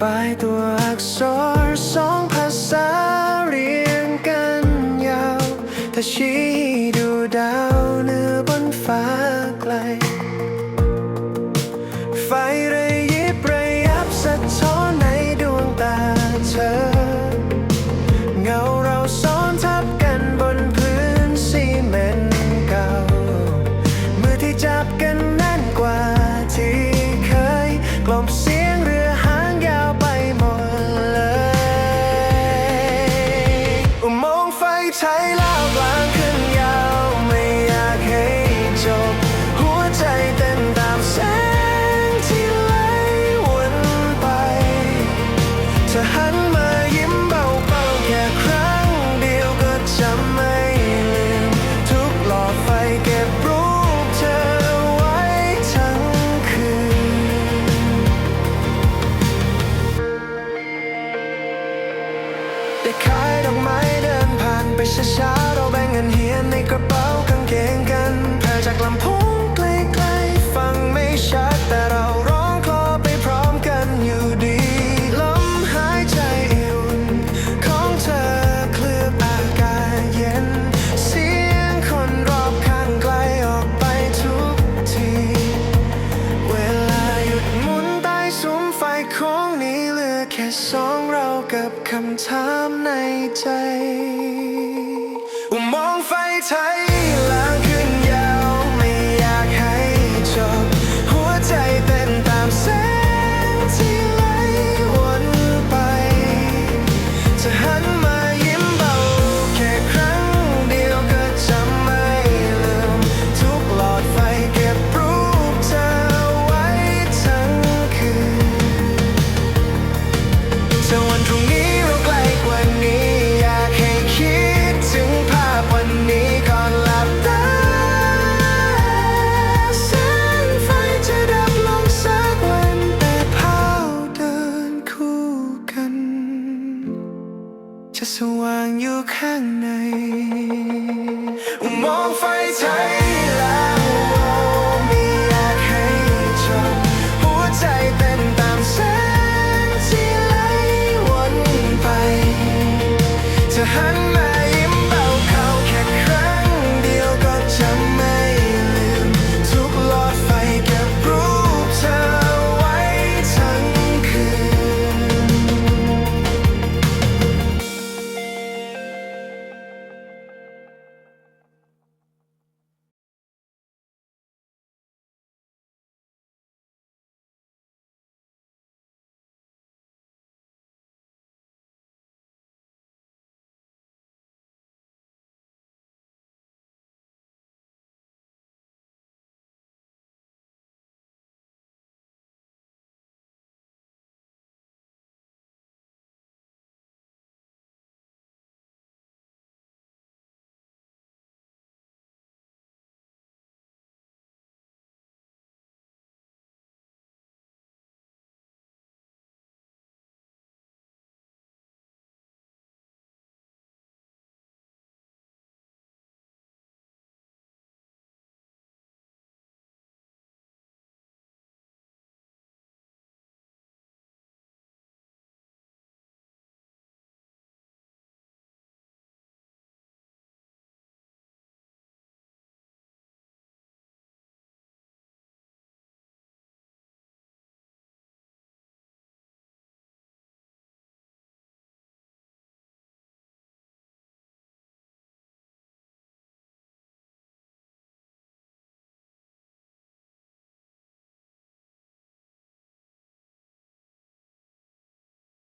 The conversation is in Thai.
ใบตัวอักษรสองภาษาเรียงกันยาวถ้าชี้ดูดาวเหนือบนฟ้าไกลไฟ ใช้แล้ว ช้าๆเราแบ่งเงินเฮียนในกระเป๋ากางเกงกันเธอจากลำโพงไกลๆฟังไม่ชัดแต่เราร้องคลอไปพร้อมกันอยู่ดีลมหายใจอุ่นของเธอเคลือบอากาศเย็น เสียงคนรอบข้างไกลออกไปทุกที เวลาหยุดหมุนใต้ซุ้มไฟของนี้เหลือแค่สองเรากับคำถามในใจ ง มองไฟใช้